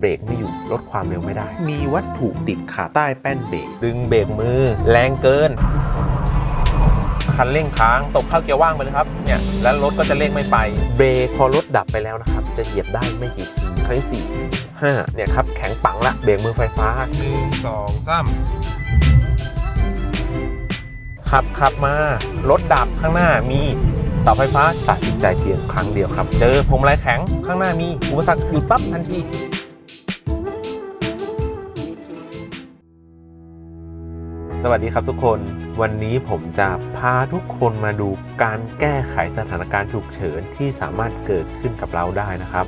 เบรกไม่อยู่ลดความเร็วไม่ได้ มีวัตถุติดขาใต้แป้นเบรกดึงเบรกมือ แรงเกิน คันเร่งค้างตกเข้าเกียร์ว่างไปเลยครับเนี่ยแล้วรถก็จะเร่งไม่ไป เบรกพอรถดับไปแล้วนะครับ จะเหยียบได้ไม่กี่ทีครั้งที่สี่ห้าเนี่ยครับแข็งปังละเบรกมือไฟฟ้าหนึ่งสองสามขับขับมารถดับข้างหน้ามีเสาไฟฟ้าตัดสินใจเพียงครั้งเดียวครับ เจอพวงมาลัยแข็งข้างหน้ามีอุปสรรคหยุดปั๊บทันที สวัสดีครับทุกคนวันนี้ผมจะพาทุกคนมาดูการแก้ไขสถานการณ์ฉุกเฉินที่สามารถเกิดขึ้นกับเราได้นะครับ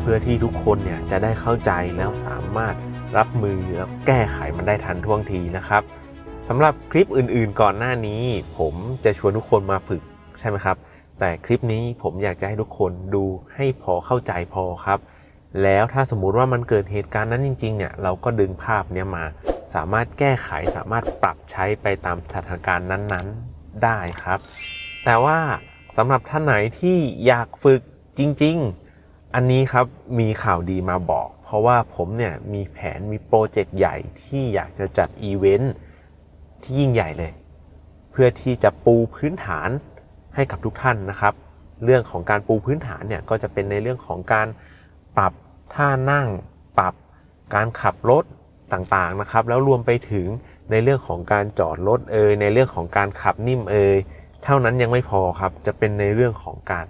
เพื่อที่ทุกคนเนี่ยจะได้เข้าใจแล้วสามารถรับมือแล้วแก้ไขมันได้ทันท่วงทีนะครับสำหรับคลิปอื่นๆก่อนหน้านี้ ผมจะชวนทุกคนมาฝึกใช่ไหมครับ แต่คลิปนี้ผมอยากจะให้ทุกคนดูให้พอเข้าใจพอครับ แล้วถ้าสมมุติว่ามันเกิดเหตุการณ์นั้นจริงๆเนี่ยเราก็ดึงภาพเนี้ยมา สามารถแก้ไขสามารถปรับใช้ไปตามสถานการณ์นั้นๆได้ครับ แต่ว่าสำหรับท่านไหนที่อยากฝึกจริง ๆ อันนี้ครับมีข่าวดีมาบอก เพราะว่าผมเนี่ยมีแผนมีโปรเจกต์ใหญ่ที่อยากจะจัดอีเวนต์ที่ยิ่งใหญ่เลย เพื่อที่จะปูพื้นฐานให้กับทุกท่านนะครับ เรื่องของการปูพื้นฐานเนี่ยก็จะเป็นในเรื่องของการปรับท่านั่ง ปรับการขับรถ ต่างๆนะครับ แล้วรวมไปถึงในเรื่องของการจอดรถเอยในเรื่องของการขับนิ่มเอยเท่านั้นยังไม่พอครับ จะเป็นในเรื่องของการ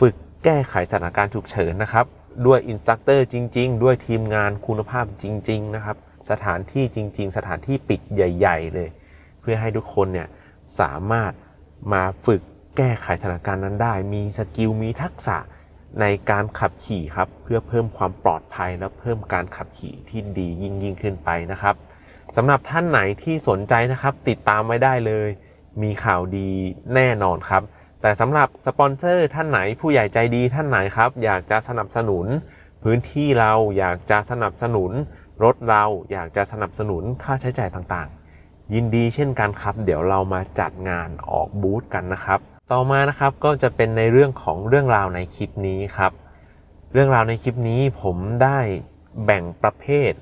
ฝึกแก้ไขสถานการณ์ฉุกเฉินนะครับ ด้วยอินสตัคเตอร์จริง ๆ ด้วยทีมงานคุณภาพจริง ๆ นะครับ สถานที่จริง ๆ สถานที่ปิดใหญ่ ๆ เลย เพื่อให้ทุกคนเนี่ยสามารถมาฝึกแก้ไขสถานการณ์นั้นได้ มีสกิลมีทักษะ ในการขับขี่ครับ เพื่อเพิ่มความปลอดภัยและเพิ่มการขับขี่ที่ดียิ่งยิ่งขึ้นไปนะครับสำหรับท่านไหนที่สนใจนะครับ ติดตามไว้ได้เลย มีข่าวดีแน่นอนครับ แต่สำหรับสปอนเซอร์ท่านไหนผู้ใหญ่ใจดีท่านไหนครับ อยากจะสนับสนุน พื้นที่เราอยากจะสนับสนุน รถเราอยากจะสนับสนุนค่าใช้จ่ายต่างๆ ยินดีเช่นกันครับ เดี๋ยวเรามาจัดงานออกบูธกันนะครับ ต่อมานะครับก็จะเป็นในเรื่องของเรื่องราวในคลิปนี้ครับ เรื่องราวในคลิปนี้ผมได้แบ่งประเภท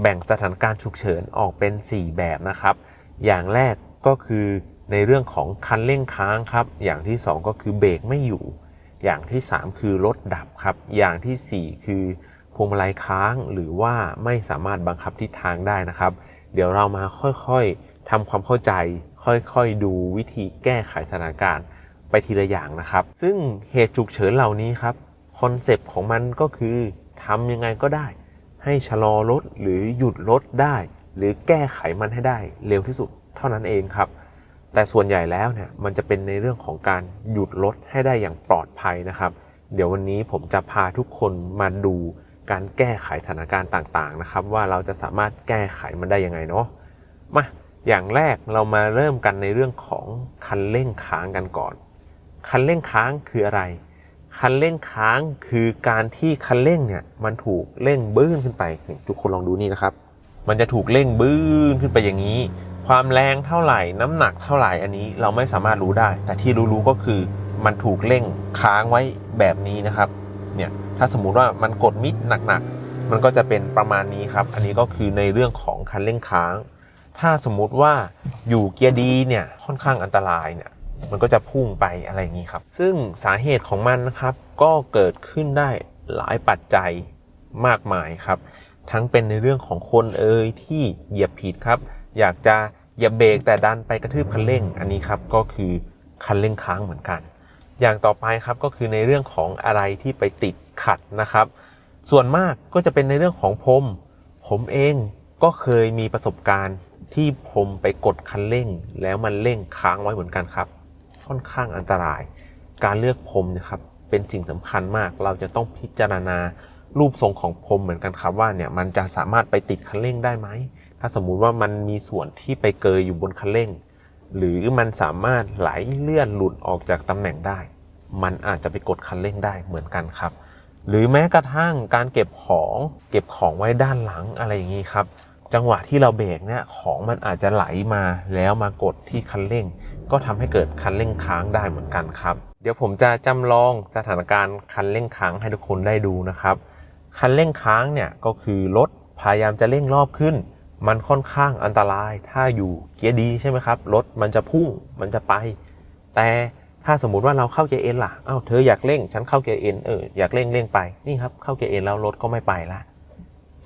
แบ่งสถานการณ์ฉุกเฉินออกเป็น 4 แบบนะครับ อย่างแรกก็คือในเรื่องของคันเร่งค้างครับ อย่างที่ 2 ก็คือเบรกไม่อยู่ อย่างที่ 3 คือรถดับครับ อย่างทีสี่4 คือพวงมาลัยค้างหรือว่าไม่สามารถบังคับทิศทางได้นะครับ เดี๋ยวเรามาค่อยๆทำความเข้าใจ ค่อยๆดูวิธีแก้ไขสถานการณ์ ไปทีละอย่างนะครับ ซึ่งเหตุฉุกเฉินเหล่านี้ครับคอนเซปต์ของมันก็คือทำยังไงก็ได้ ให้ชะลอรถหรือหยุดรถได้ หรือแก้ไขมันให้ได้เร็วที่สุดเท่านั้นเองครับ แต่ส่วนใหญ่แล้วเนี่ยมันจะเป็นในเรื่องของการหยุดรถให้ได้อย่างปลอดภัยนะครับ เดี๋ยววันนี้ผมจะพาทุกคนมาดูการแก้ไขสถานการณ์ต่างๆนะครับ ว่าเราจะสามารถแก้ไขมันได้ยังไงเนาะมาอย่างแรกเรามาเริ่มกันในเรื่องของคันเร่งค้างกันก่อน คันเร่งค้างคืออะไร คันเร่งค้างคือการที่คันเร่งเนี่ยมันถูกเร่งบื้นขึ้นไปนี่ทุกคนลองดูนี่นะครับ มันจะถูกเร่งบื้นขึ้นไปอย่างนี้ ความแรงเท่าไหร่ น้ำหนักเท่าไหร่อันนี้เราไม่สามารถรู้ได้ แต่ที่รู้ๆก็คือมันถูกเร่งค้างไว้แบบนี้นะครับ เนี่ยถ้าสมมุติว่ามันกดมิดหนักๆ มันก็จะเป็นประมาณนี้ครับ อันนี้ก็คือในเรื่องของคันเร่งค้าง ถ้าสมมุติว่าอยู่เกียร์ดีเนี่ยค่อนข้างอันตรายเนี่ย มันก็จะพุ่งไปอะไรอย่างนี้ครับ ซึ่งสาเหตุของมันนะครับก็เกิดขึ้นได้หลายปัจจัยมากมายครับ ทั้งเป็นในเรื่องของคนเอ่ยที่เหยียบผิดครับ อยากจะเหยียบเบรกแต่ดันไปกระทืบคันเร่ง อันนี้ครับก็คือคันเร่งค้างเหมือนกัน อย่างต่อไปครับก็คือในเรื่องของอะไรที่ไปติดขัดนะครับ ส่วนมากก็จะเป็นในเรื่องของพรมผมเองก็เคยมีประสบการณ์ที่ผมไปกดคันเร่ง แล้วมันเร่งค้างไว้เหมือนกันครับ ค่อนข้างอันตราย การเลือกพรมนะครับเป็นสิ่งสำคัญมาก เราจะต้องพิจารณารูปทรงของพรมเหมือนกันครับว่าเนี่ยมันจะสามารถไปติดคันเร่งได้ไหม ถ้าสมมุติว่ามันมีส่วนที่ไปเกยอยู่บนคันเร่ง หรือมันสามารถไหลเลื่อนหลุดออกจากตำแหน่งได้ มันอาจจะไปกดคันเร่งได้เหมือนกันครับ หรือแม้กระทั่งการเก็บของ เก็บของไว้ด้านหลังอะไรอย่างนี้ครับ จังหวะที่เราเบรกเนี่ยของมันอาจจะไหลมาแล้วมากดที่คันเร่ง ก็ทำให้เกิดคันเร่งค้างได้เหมือนกันครับ เดี๋ยวผมจะจำลองสถานการณ์คันเร่งค้างให้ทุกคนได้ดูนะครับ คันเร่งค้างเนี่ยก็คือรถพยายามจะเร่งรอบขึ้น มันค่อนข้างอันตราย ถ้าอยู่เกียร์ดีใช่ไหมครับรถมันจะพุ่งมันจะไป แต่ถ้าสมมุติว่าเราเข้าเกียร์เอ็นล่ะอ้าวเธออยากเร่งฉันเข้าเกียร์เอ็นเอออยากเร่งเร่งไปนี่ครับเข้าเกียร์เอ็นแล้วรถก็ไม่ไปละ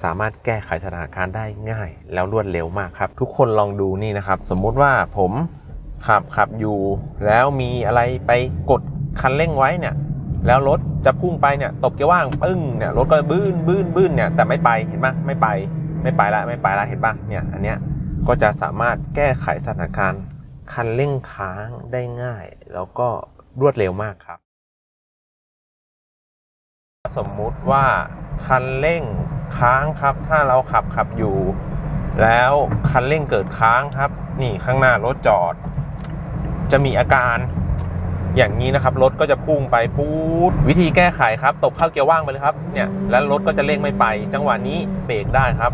สามารถแก้ไขสถานการณ์ได้ง่าย แล้วรวดเร็วมากครับ ทุกคนลองดูนี่นะครับ สมมุติว่าผมขับขับอยู่ แล้วมีอะไรไปกดคันเร่งไว้เนี่ย แล้วรถจะพุ่งไปเนี่ยตบเกียร์ว่างปึ้งเนี่ยรถก็บื้นบื้นบื้นเนี่ยแต่ไม่ไปเห็นปะไม่ไปไม่ไปละไม่ไปละเห็นปะเนี่ยอันเนี้ยก็จะสามารถแก้ไขสถานการณ์คันเร่งค้างได้ง่าย แล้วก็รวดเร็วมากครับ สมมุติว่าคันเร่ง ค้างครับ ถ้าเราขับขับอยู่ แล้วคันเร่งเกิดค้างครับ นี่ข้างหน้ารถจอด จะมีอาการอย่างนี้นะครับรถก็จะพุ่งไปปูดวิธีแก้ไขครับ ตบเข้าเกียร์ว่างไปเลยครับเนี่ยแล้วรถก็จะเร่งไม่ไป จังหวะนี้เบรกได้ครับ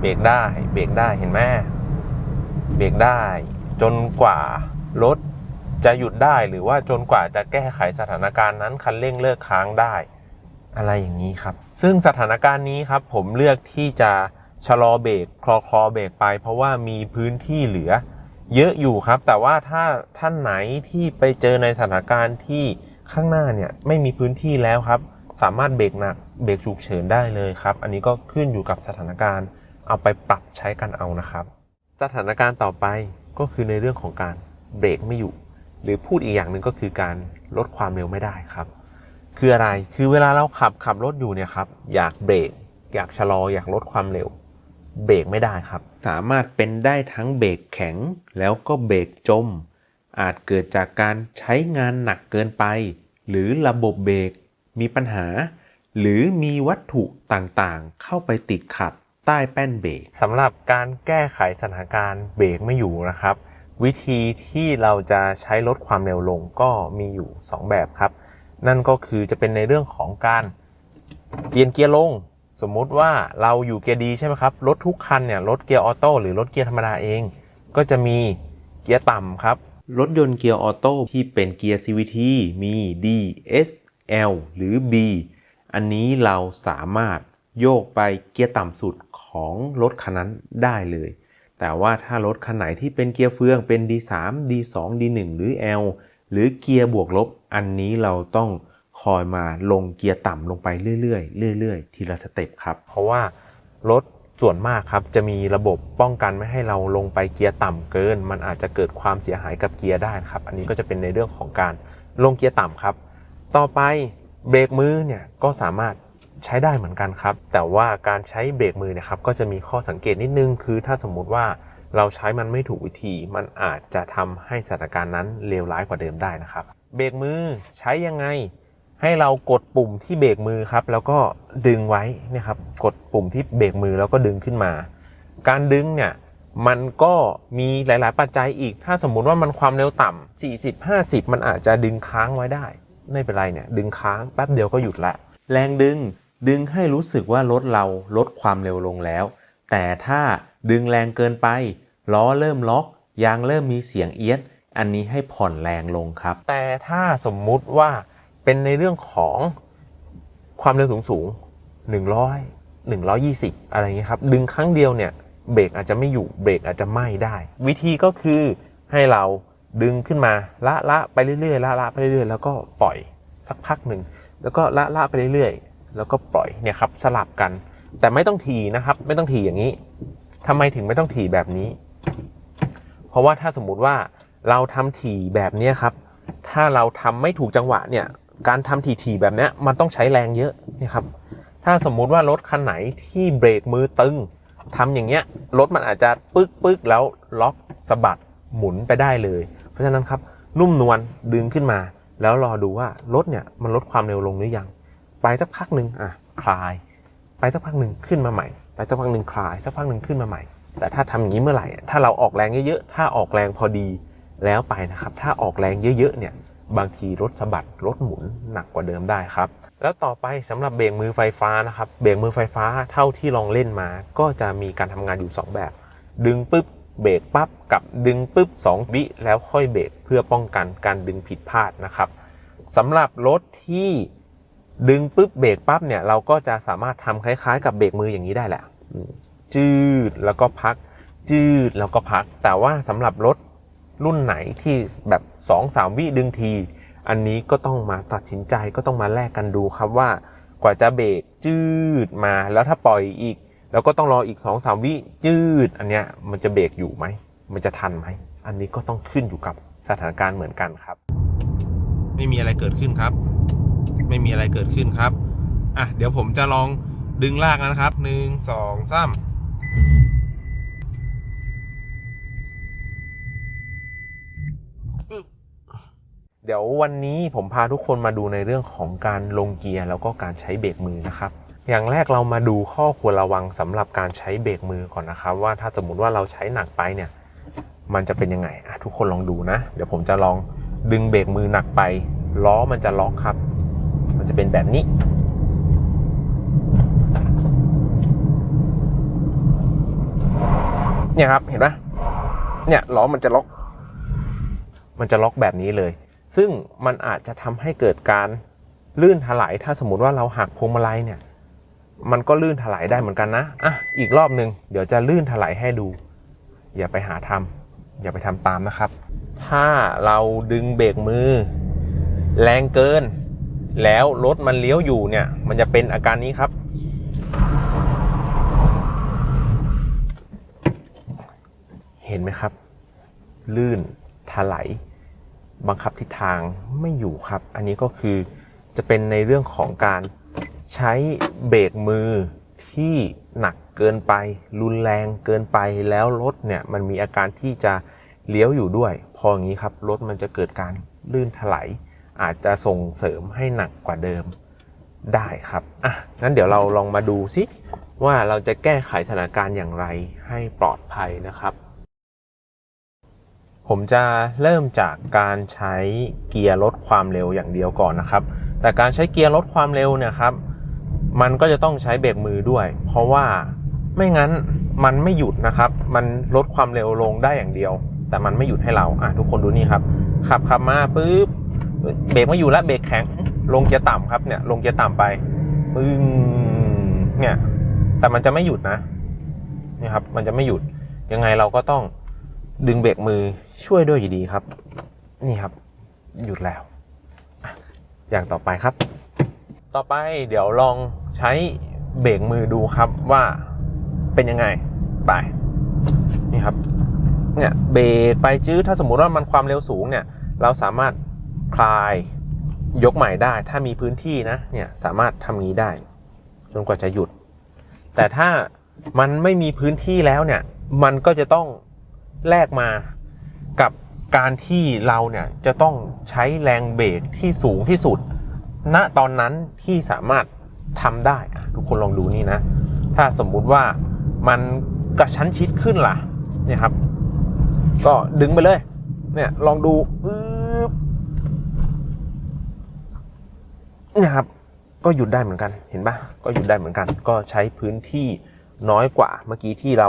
เบรกได้เบรกได้เห็นไหมเบรกได้ จนกว่ารถจะหยุดได้หรือว่าจนกว่าจะแก้ไขสถานการณ์นั้นคันเร่งเลิกค้างได้ อะไรอย่างนี้ครับ ซึ่งสถานการณ์นี้ครับผมเลือกที่จะชะลอเบรกคลอคลอเบรกไป เพราะว่ามีพื้นที่เหลือ เยอะอยู่ครับ แต่ว่าถ้าท่านไหนที่ไปเจอในสถานการณ์ที่ข้างหน้าเนี่ยไม่มีพื้นที่แล้วครับ สามารถเบรกหนักเบรกฉุกเฉินได้เลยครับ อันนี้ก็ขึ้นอยู่กับสถานการณ์ เอาไปปรับใช้กันเอานะครับ สถานการณ์ต่อไปก็คือในเรื่องของการเบรกไม่อยู่ หรือพูดอีกอย่างหนึ่งก็คือการลดความเร็วไม่ได้ครับ คืออะไร คือเวลาเราขับขับรถอยู่เนี่ยครับ อยากเบรก อยากชะลอ อยากลดความเร็ว เบรกไม่ได้ครับ สามารถเป็นได้ทั้งเบรกแข็ง แล้วก็เบรกจม อาจเกิดจากการใช้งานหนักเกินไป หรือระบบเบรกมีปัญหา หรือมีวัตถุต่างๆ เข้าไปติดขัดใต้แป้นเบรกสำหรับการแก้ไขสถานการณ์เบรกไม่อยู่นะครับ วิธีที่เราจะใช้ลดความเร็วลงก็มีอยู่ 2 แบบครับ นั่นก็คือจะเป็นในเรื่องของการเปลี่ยนเกียร์ลง สมมุติว่าเราอยู่เกียร์ดีใช่ไหมครับ รถทุกคันเนี่ยรถเกียร์ออโต้หรือรถเกียร์ธรรมดาเอง ก็จะมีเกียร์ต่ำครับ รถยนต์เกียร์ออโต้ที่เป็นเกียร์ CVT มี D S L หรือ B อันนี้เราสามารถโยกไปเกียร์ต่ำสุดของรถคันนั้นได้เลย แต่ว่าถ้ารถคันไหนที่เป็นเกียร์เฟืองเป็น D3 D2 D1 หรือ L หรือเกียร์บวกลบ อันนี้เราต้องคอยมาลงเกียร์ต่ำลงไปเรื่อยๆเรื่อยๆ ทีละสเต็ปครับ เพราะว่ารถส่วนมากครับจะมีระบบป้องกันไม่ให้เราลงไปเกียร์ต่ำเกิน มันอาจจะเกิดความเสียหายกับเกียร์ได้ครับ อันนี้ก็จะเป็นในเรื่องของการลงเกียร์ต่ำครับ ต่อไปเบรกมือเนี่ยก็สามารถใช้ได้เหมือนกันครับ แต่ว่าการใช้เบรกมือเนะครับก็จะมีข้อสังเกตนิดนึงคือ ถ้าสมมุติว่าเราใช้มันไม่ถูกวิธี มันอาจจะทำให้สถานการณ์นั้นเลวร้ายกว่าเดิมได้นะครับ เบรกมือใช้ยังไง ให้เรากดปุ่มที่เบรกมือครับ แล้วก็ดึงไว้นี่ครับ กดปุ่มที่เบรกมือแล้วก็ดึงขึ้นมา การดึงเนี่ยมันก็มีหลาย ๆ ปัจจัยอีก ถ้าสมมุติว่ามันความเร็วต่ำ40 50 มันอาจจะดึงค้างไว้ได้ ไม่เป็นไรเนี่ย ดึงค้างแป๊บเดียวก็หยุดละ แรงดึง ดึงให้รู้สึกว่ารถเราลดความเร็วลงแล้ว แต่ถ้าดึงแรงเกินไป ล้อเริ่มล็อก ยางเริ่มมีเสียงเอียด อันนี้ให้ผ่อนแรงลงครับ แต่ถ้าสมมุติว่าเป็นในเรื่องของความเร็วสูงสูง100 120 อะไรเงี้ยครับ ดึงครั้งเดียวเนี่ยเบรกอาจจะไม่อยู่เบรกอาจจะไหม้ได้ วิธีก็คือให้เราดึงขึ้นมาละละไปเรื่อยๆละละไปเรื่อยๆแล้วก็ปล่อยสักพักหนึ่งแล้วก็ละละไปเรื่อยๆ แล้วก็ปล่อยเนี่ยครับสลับกัน แต่ไม่ต้องทีนะครับ ไม่ต้องทีอย่างนี้ทำไมถึงไม่ต้องทีแบบนี้ เพราะว่าถ้าสมมุติว่า เราทำถี่แบบนี้ครับ ถ้าเราทำไม่ถูกจังหวะเนี่ย การทำถี่ๆแบบนี้มันต้องใช้แรงเยอะนี่ครับ ถ้าสมมุติว่ารถคันไหนที่เบรกมือตึงทำอย่างเงี้ยรถมันอาจจะปึ๊กปึ๊กแล้วล็อกสะบัดหมุนไปได้เลย เพราะฉะนั้นครับนุ่มนวลดึงขึ้นมา แล้วรอดูว่ารถเนี่ยมันลดความเร็วลงหรือยัง ไปสักพักหนึ่งอะคลาย ไปสักพักหนึ่งขึ้นมาใหม่ ไปสักพักหนึ่งคลายสักพักหนึ่งขึ้นมาใหม่ แต่ถ้าทำอย่างนี้เมื่อไหร่ ถ้าเราออกแรงเยอะๆถ้าออกแรงพอดี แล้วไปนะครับถ้าออกแรงเยอะๆเนี่ยบางทีรถสะบัดรถหมุนหนักกว่าเดิมได้ครับ แล้วต่อไปสำหรับเบรกมือไฟฟ้านะครับเบรกมือไฟฟ้าเท่าที่ลองเล่นมา ก็จะมีการทำงานอยู่ 2 แบบ ดึงปุ๊บเบรกปั๊บกับดึงปุ๊บ 2 วิแล้วค่อยเบรกเพื่อป้องกันการดึงผิดพลาดนะครับสำหรับรถที่ดึงปุ๊บเบรกปั๊บเนี่ยเราก็จะสามารถทำคล้ายๆ กับเบรกมืออย่างนี้ได้แหละจืดแล้วก็พัก จืดแล้วก็พัก แต่ว่าสำหรับรถ รุ่นไหนที่แบบ2 3วิดึงที อันนี้ก็ต้องมาตัดสินใจก็ต้องมาแลกกันดูครับว่ากว่าจะเบรกจืดมาแล้วถ้าปล่อยอีก แล้วก็ต้องรออีก2อสามวิจืด อันเนี้ยมันจะเบรกอยู่ไหม มันจะทันไหม อันนี้ก็ต้องขึ้นอยู่กับสถานการณ์เหมือนกันครับ ไม่มีอะไรเกิดขึ้นครับ ไม่มีอะไรเกิดขึ้นครับอะเดี๋ยวผมจะลองดึงลากนะครับหนึ่งสองสาม เดี๋ยววันนี้ผมพาทุกคนมาดูในเรื่องของการลงเกียร์แล้วก็การใช้เบรกมือนะครับ อย่างแรกเรามาดูข้อควรระวังสำหรับการใช้เบรกมือก่อนนะครับ ว่าถ้าสมมุติว่าเราใช้หนักไปเนี่ย มันจะเป็นยังไงอะทุกคนลองดูนะ เดี๋ยวผมจะลองดึงเบรกมือหนักไป ล้อมันจะล็อกครับ มันจะเป็นแบบนี้ เนี่ยครับเห็นไหมเนี่ยล้อมันจะล็อก มันจะล็อกแบบนี้เลย ซึ่งมันอาจจะทำให้เกิดการลื่นถลายถ้าสมมติว่าเราหักพวงมาลัยเนี่ย มันก็ลื่นถลายได้เหมือนกันนะอะอีกรอบหนึ่งเดี๋ยวจะลื่นถลายให้ดู อย่าไปหาทำอย่าไปทำตามนะครับ ถ้าเราดึงเบรกมือ แรงเกิน แล้วรถมันเลี้ยวอยู่เนี่ย มันจะเป็นอาการนี้ครับ เห็นไหมครับ ลื่นถลาย บังคับทิศทางไม่อยู่ครับ อันนี้ก็คือจะเป็นในเรื่องของการใช้เบรกมือที่หนักเกินไป รุนแรงเกินไปแล้วรถเนี่ยมันมีอาการที่จะเลี้ยวอยู่ด้วย พออย่างนี้ครับรถมันจะเกิดการลื่นถลายอาจจะส่งเสริมให้หนักกว่าเดิมได้ครับอะงั้นเดี๋ยวเราลองมาดูซิว่าเราจะแก้ไขสถานการณ์อย่างไรให้ปลอดภัยนะครับ ผมจะเริ่มจากการใช้เกียร์ลดความเร็วอย่างเดียวก่อนนะครับ แต่การใช้เกียร์ลดความเร็วเนี่ยครับ มันก็จะต้องใช้เบรกมือด้วย เพราะว่าไม่งั้นมันไม่หยุดนะครับ มันลดความเร็วลงได้อย่างเดียว แต่มันไม่หยุดให้เราอะทุกคนดูนี่ครับ ขับขับมาปุ๊บเบรกไม่อยู่แล้วเบรกแข็ง ลงเกียร์ต่ำครับเนี่ยลงเกียร์ต่ำไปปึ้งเนี่ย แต่มันจะไม่หยุดนะนี่ครับ มันจะไม่หยุดยังไงเราก็ต้องดึงเบรกมือ ช่วยด้วยอยู่ดีครับ นี่ครับ หยุดแล้ว อย่างต่อไปครับ ต่อไปเดี๋ยวลองใช้เบรกมือดูครับว่าเป็นยังไงไปนี่ครับเนี่ยเบรกไปจื้อถ้าสมมุติว่ามันความเร็วสูงเนี่ย เราสามารถคลายยกใหม่ได้ถ้ามีพื้นที่นะเนี่ยสามารถทำงี้ได้จนกว่าจะหยุด แต่ถ้ามันไม่มีพื้นที่แล้วเนี่ย มันก็จะต้องแลกมา กับการที่เราเนี่ยจะต้องใช้แรงเบรกที่สูงที่สุด ณตอนนั้นที่สามารถทำได้ทุกคนลองดูนี่นะ ถ้าสมมุติว่ามันกระชั้นชิดขึ้นล่ะเนี่ยครับ ก็ดึงไปเลย เนี่ยลองดูอึ๊บเนี่ยครับก็หยุดได้เหมือนกันเห็นปะก็หยุดได้เหมือนกัน ก็ใช้พื้นที่น้อยกว่าเมื่อกี้ที่เรา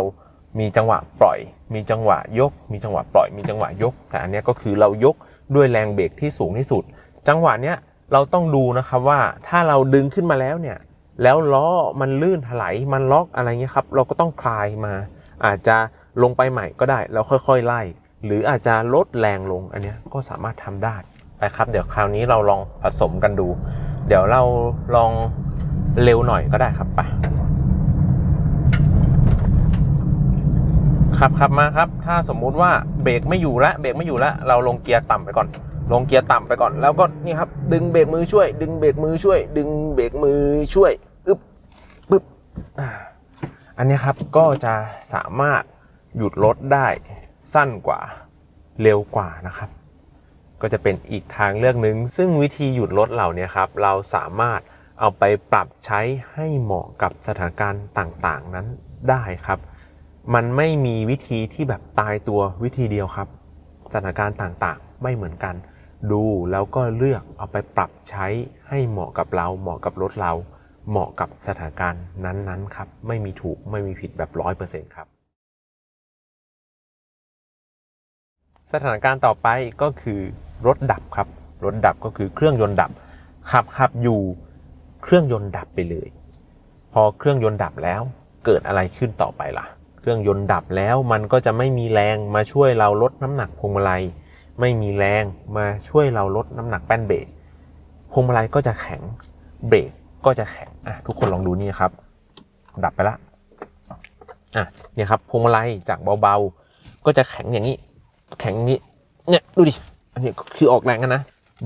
มีจังหวะปล่อย มีจังหวะยก มีจังหวะปล่อย มีจังหวะยก แต่อันนี้ก็คือเรายกด้วยแรงเบรกที่สูงที่สุด จังหวะเนี้ยเราต้องดูนะครับว่าถ้าเราดึงขึ้นมาแล้วเนี่ย แล้วล้อมันลื่นถลายมันล็อกอะไรเงี้ยครับ เราก็ต้องคลายมา อาจจะลงไปใหม่ก็ได้แล้วค่อยๆไล่ หรืออาจจะลดแรงลงอันเนี้ยก็สามารถทำได้ไปครับ เดี๋ยวคราวนี้เราลองผสมกันดู เดี๋ยวเราลองเร็วหน่อยก็ได้ครับไป ขับขับมาครับ ถ้าสมมุติว่าเบรกไม่อยู่แล้วเบรกไม่อยู่แล้วเราลงเกียร์ต่ำไปก่อน ลงเกียร์ต่ำไปก่อน แล้วก็นี่ครับ ดึงเบรกมือช่วย ดึงเบรกมือช่วย ดึงเบรกมือช่วยอึบปึ๊บอันนี้ครับก็จะสามารถหยุดรถได้สั้นกว่าเร็วกว่านะครับ ก็จะเป็นอีกทางเลือกหนึ่งซึ่งวิธีหยุดรถเหล่านี้ครับ เราสามารถเอาไปปรับใช้ให้เหมาะกับสถานการณ์ต่างๆนั้นได้ครับ มันไม่มีวิธีที่แบบตายตัววิธีเดียวครับ สถานการณ์ต่างๆ ไม่เหมือนกัน ดูแล้วก็เลือกเอาไปปรับใช้ให้เหมาะกับเรา เหมาะกับรถเรา เหมาะกับสถานการณ์นั้นๆครับ ไม่มีถูกไม่มีผิดแบบร้อยเปอร์เซ็นต์ครับ สถานการณ์ต่อไปก็คือรถดับครับ รถดับก็คือเครื่องยนต์ดับ ขับขับอยู่เครื่องยนต์ดับไปเลย พอเครื่องยนต์ดับแล้วเกิดอะไรขึ้นต่อไปล่ะ เครื่องยนต์ดับแล้วมันก็จะไม่มีแรงมาช่วยเราลดน้ำหนักพวงมาลัย ไม่มีแรงมาช่วยเราลดน้ำหนักแป้นเบรกพวงมาลัยก็จะแข็งเบรกก็จะแข็งอะทุกคนลองดูนี่ครับ ดับไปละอะเนี่ยครับพวงมาลัยจากเบาๆ ก็จะแข็งอย่างนี้ แข็งอย่างนี้เนี่ยดูดิอันนี้คือออกแรงกันนะ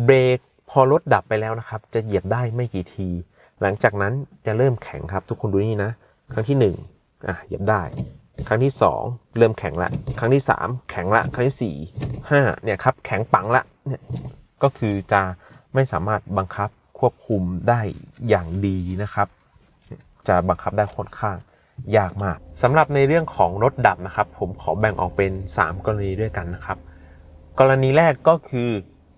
เบรกพอรถดับไปแล้วนะครับ จะเหยียบได้ไม่กี่ที หลังจากนั้นจะเริ่มแข็งครับ ทุกคนดูนี่นะ ครั้งที่หนึ่งอะเหยียบได้ ครั้งที่สองเริ่มแข็งละ ครั้งที่สามแข็งละ ครั้งที่สี่ห้าเนี่ยครับแข็งปังละเนี่ยก็คือจะไม่สามารถบังคับควบคุมได้อย่างดีนะครับ จะบังคับได้ค่อนข้างยากมากสำหรับในเรื่องของรถดับนะครับ ผมขอแบ่งออกเป็น 3 กรณีด้วยกันนะครับ กรณีแรกก็คือ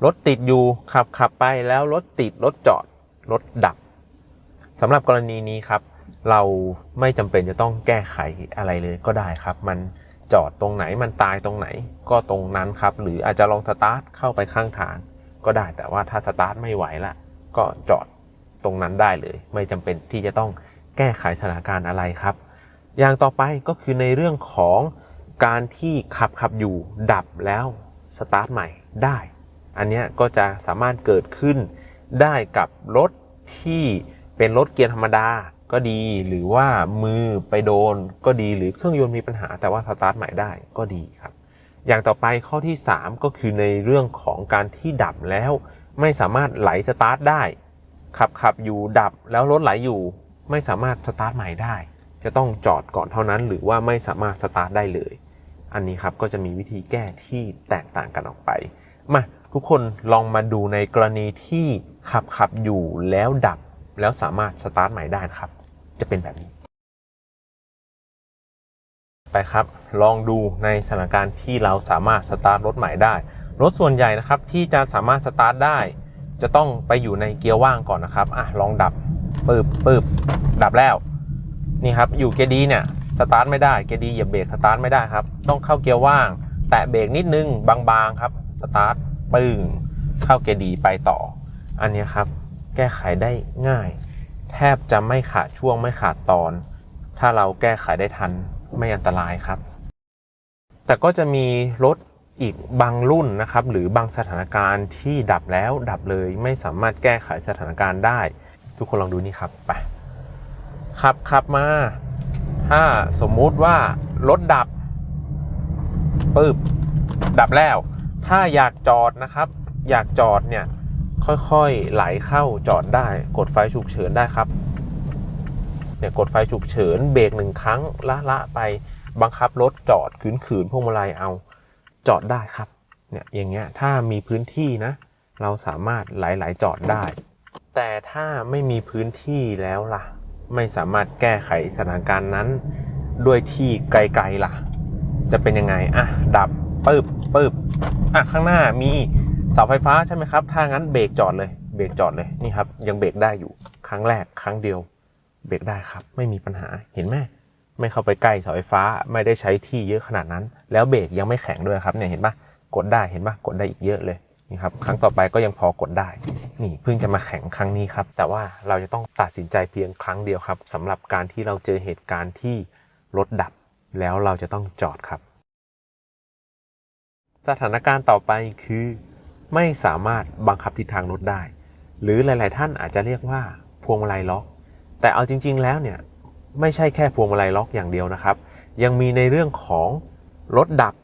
รถติดอยู่ขับขับไปแล้วรถติดรถจอดรถดับสำหรับกรณีนี้ครับ เราไม่จำเป็นจะต้องแก้ไขอะไรเลยก็ได้ครับ มันจอดตรงไหนมันตายตรงไหนก็ตรงนั้นครับ หรืออาจจะลองสตาร์ทเข้าไปข้างทางก็ได้แต่ว่าถ้าสตาร์ทไม่ไหวละก็จอดตรงนั้นได้เลย ไม่จำเป็นที่จะต้องแก้ไขสถานการณ์อะไรครับ อย่างต่อไปก็คือในเรื่องของการที่ขับขับอยู่ดับแล้วสตาร์ทใหม่ได้ อันนี้ก็จะสามารถเกิดขึ้นได้กับรถที่เป็นรถเกียร์ธรรมดา ก็ดีหรือว่ามือไปโดนก็ดีหรือเครื่องยนต์มีปัญหา แต่ว่าสตาร์ทใหม่ได้ก็ดีครับ อย่างต่อไปข้อที่ 3 ก็คือในเรื่องของการที่ดับแล้วไม่สามารถไหลสตาร์ทได้ ขับขับอยู่ดับแล้วรถไหลอยู่ ไม่สามารถสตาร์ทใหม่ได้ จะต้องจอดก่อนเท่านั้น หรือว่าไม่สามารถสตาร์ทได้เลย อันนี้ครับก็จะมีวิธีแก้ที่แตกต่างกันออกไปมาทุกคนลองมาดูในกรณีที่ขับขับอยู่แล้วดับแล้วสามารถสตาร์ทใหม่ได้ครับ จะเป็นแบบนี้ ไปครับ ลองดูในสถานการณ์ที่เราสามารถสตาร์ทรถใหม่ได้ รถส่วนใหญ่นะครับที่จะสามารถสตาร์ทได้ จะต้องไปอยู่ในเกียร์ว่างก่อนนะครับอะลองดับปึ๊บปึ๊บดับแล้ว นี่ครับอยู่เกียร์ดีเนี่ยสตาร์ทไม่ได้เกียร์ดีเหยียบเบรกสตาร์ทไม่ได้ครับ ต้องเข้าเกียร์ว่าง แตะเบรกนิดนึงบางๆครับสตาร์ทปึ้งเข้าเกียร์ดีไปต่อ อันนี้ครับ แก้ไขได้ง่าย แทบจะไม่ขาดช่วงไม่ขาดตอน ถ้าเราแก้ไขได้ทันไม่อันตรายครับ แต่ก็จะมีรถอีกบางรุ่นนะครับ หรือบางสถานการณ์ที่ดับแล้วดับเลยไม่สามารถแก้ไขสถานการณ์ได้ ทุกคนลองดูนี่ครับไปขับขับมา ถ้าสมมุติว่ารถดับปึ๊บดับแล้ว ถ้าอยากจอดนะครับ อยากจอดเนี่ย ค่อยๆไหลเข้าจอดได้ กดไฟฉุกเฉินได้ครับเนี่ยกดไฟฉุกเฉินเบรกหนึ่งครั้งละละไปบังคับรถจอดขืนขืนๆพวงมาลัยเอาจอดได้ครับเนี่ยอย่างเงี้ยถ้ามีพื้นที่นะ เราสามารถไหลๆจอดได้ แต่ถ้าไม่มีพื้นที่แล้วล่ะ ไม่สามารถแก้ไขสถานการณ์นั้น ด้วยที่ไกลๆล่ะ จะเป็นยังไงอะดับปึ๊บปึ๊บอะข้างหน้ามี เสาไฟฟ้าใช่ไหมครับ ถ้างั้นเบรกจอดเลย เบรกจอดเลยนี่ครับยังเบรกได้อยู่ครั้งแรกครั้งเดียว เบรกได้ครับ ไม่มีปัญหาเห็นไหมไม่เข้าไปใกล้เสาไฟฟ้าไม่ได้ใช้ที่เยอะขนาดนั้น แล้วเบรกยังไม่แข็งด้วยครับเนี่ยเห็นปะกดได้เห็นปะกดได้อีกเยอะเลยนี่ครับครั้งต่อไปก็ยังพอกดได้ นี่เพิ่งจะมาแข่งครั้งนี้ครับ แต่ว่าเราจะต้องตัดสินใจเพียงครั้งเดียวครับสำหรับการที่เราเจอเหตุการณ์ที่รถดับ แล้วเราจะต้องจอดครับ สถานการณ์ต่อไปคือ ไม่สามารถบังคับทิศทางรถได้ หรือหลาย ๆ ท่านอาจจะเรียกว่าพวงมาลัยล็อก แต่เอาจริง ๆ แล้วเนี่ยไม่ใช่แค่พวงมาลัยล็อกอย่างเดียวนะครับ ยังมีในเรื่องของรถดับ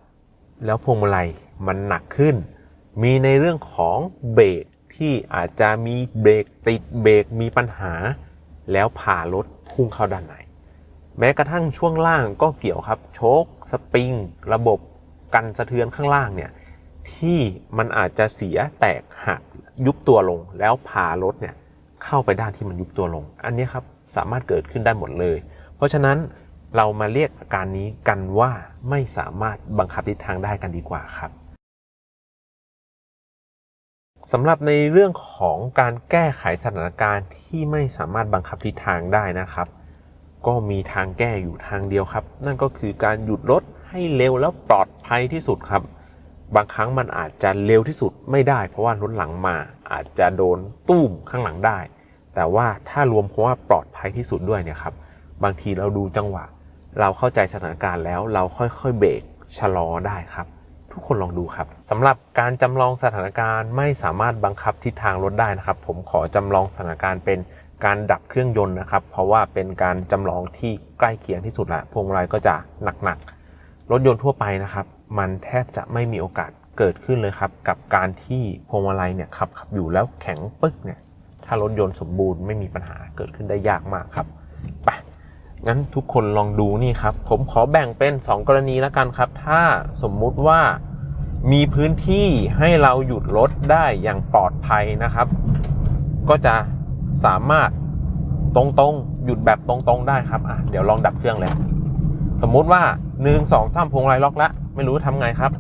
แล้วพวงมาลัยมันหนักขึ้น มีในเรื่องของเบรกที่อาจจะมีเบรกติดเบรกมีปัญหา แล้วพารถพุ่งเข้าด้านในแม้กระทั่งช่วงล่างก็เกี่ยวครับโชคสปริง ระบบกันสะเทือนข้างล่างเนี่ย ที่มันอาจจะเสียแตกหักยุบตัวลง แล้วพารถเนี่ยเข้าไปด้านที่มันยุบตัวลง อันนี้ครับสามารถเกิดขึ้นได้หมดเลย เพราะฉะนั้นเรามาเรียกอาการนี้กันว่าไม่สามารถบังคับทิศทางได้กันดีกว่าครับสำหรับในเรื่องของการแก้ไขสถานการณ์ที่ไม่สามารถบังคับทิศทางได้นะครับ ก็มีทางแก้อยู่ทางเดียวครับ นั่นก็คือการหยุดรถให้เร็วแล้วปลอดภัยที่สุดครับ บางครั้งมันอาจจะเร็วที่สุดไม่ได้ เพราะว่ารถหลังมาอาจจะโดนตุ้มข้างหลังได้ แต่ว่าถ้ารวมคำว่าปลอดภัยที่สุดด้วยเนี่ยครับบางทีเราดูจังหวะ เราเข้าใจสถานการณ์แล้วเราค่อยๆเบรกชะลอได้ครับ ทุกคนลองดูครับสำหรับการจำลองสถานการณ์ไม่สามารถบังคับทิศทางรถได้นะครับ ผมขอจำลองสถานการณ์เป็นการดับเครื่องยนต์นะครับ เพราะว่าเป็นการจำลองที่ใกล้เคียงที่สุดละพวงมาลัยก็จะหนักๆรถยนต์ทั่วไปนะครับ มันแทบจะไม่มีโอกาสเกิดขึ้นเลยครับ กับการที่พวงมาลัยเนี่ยขับขับอยู่แล้วแข็งปึ๊กเนี่ยถ้ารถยนต์สมบูรณ์ไม่มีปัญหาเกิดขึ้นได้ยากมากครับไปงั้นทุกคนลองดูนี่ครับ ผมขอแบ่งเป็น 2 กรณีแล้วกันครับ ถ้าสมมุติว่ามีพื้นที่ให้เราหยุดรถได้อย่างปลอดภัยนะครับ ก็จะสามารถตรงๆ หยุดแบบตรงๆได้ครับอะเดี๋ยวลองดับเครื่องเลย สมมุติว่า 1 2 3พวงมาลัยล็อกแล้ว ไม่รู้ทำไงครับ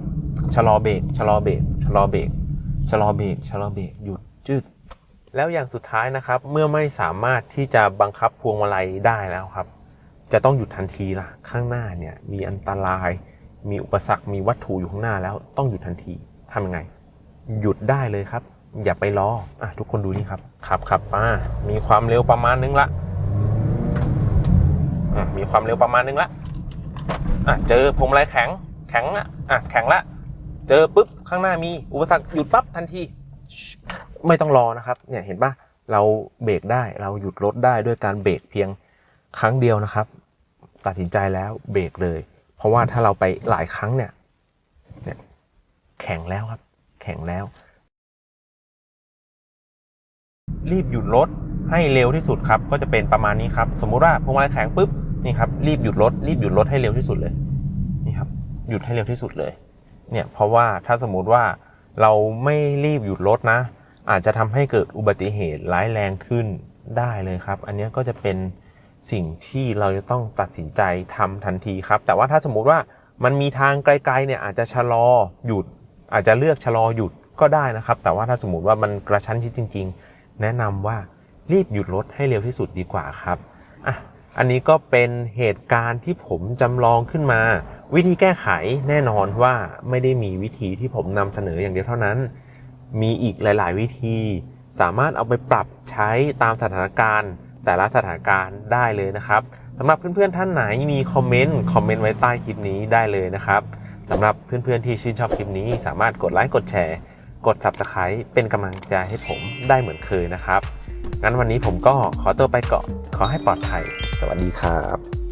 ชะลอเบรกชะลอเบรกชะลอเบรกชะลอเบรกชะลอเบรกหยุดจืดแล้วอย่างสุดท้ายนะครับ เมื่อไม่สามารถที่จะบังคับพวงมาลัยได้แล้วครับ จะต้องหยุดทันทีล่ะข้างหน้าเนี่ยมีอันตราย มีอุปสรรคมีวัตถุอยู่ข้างหน้าแล้ว ต้องหยุดทันทีทำยังไง หยุดได้เลยครับ อย่าไปรออะทุกคนดูนี่ครับขับขับมามีความเร็วประมาณนึงละอะมีความเร็วประมาณนึงละอะเจอพวงมาลัยแข็ง ข็งละอะแข็งละ เจอปุ๊บข้างหน้ามีอุปสรรคหยุดปั๊บทันที ไม่ต้องรอนะครับ เนี่ยเห็นปะเราเบรกได้เราหยุดรถได้ด้วยการเบรกเพียงครั้งเดียวนะครับ ตัดสินใจแล้วเบรกเลย เพราะว่าถ้าเราไปหลายครั้งเนี่ยเนี่ยแข็งแล้วครับ แข็งแล้ว รีบหยุดรถให้เร็วที่สุดครับ ก็จะเป็นประมาณนี้ครับ สมมุติว่าพวงมาลัยแข็งปุ๊บนี่ครับรีบหยุดรถรีบหยุดรถให้เร็วที่สุดเลย หยุดให้เร็วที่สุดเลย เนี่ยเพราะว่าถ้าสมมติว่าเราไม่รีบหยุดรถนะ อาจจะทำให้เกิดอุบัติเหตุร้ายแรงขึ้นได้เลยครับ อันนี้ก็จะเป็นสิ่งที่เราจะต้องตัดสินใจทำทันทีครับ แต่ว่าถ้าสมมุติว่ามันมีทางไกลๆเนี่ยอาจจะชะลอหยุด อาจจะเลือกชะลอหยุดก็ได้นะครับ แต่ว่าถ้าสมมติว่ามันกระชั้นชิดจริง ๆ แนะนำว่ารีบหยุดรถให้เร็วที่สุดดีกว่าครับ อันนี้ก็เป็นเหตุการณ์ที่ผมจำลองขึ้นมา วิธีแก้ไขแน่นอนว่าไม่ได้มีวิธีที่ผมนำเสนออย่างเดียวเท่านั้น มีอีกหลาย ๆ วิธี สามารถเอาไปปรับใช้ตามสถานการณ์ แต่ละสถานการณ์ได้เลยนะครับสำหรับเพื่อน ๆ ท่านไหนมีคอมเมนต์คอมเมนต์ไว้ใต้คลิปนี้ได้เลยนะครับสำหรับเพื่อน ๆ ที่ชื่นชอบคลิปนี้ สามารถกดไลค์กดแชร์ กด Subscribe เป็นกำลังใจให้ผมได้เหมือนเคยนะครับงั้นวันนี้ผมก็ขอตัวไปก่อนขอให้ปลอดภัย สวัสดีครับ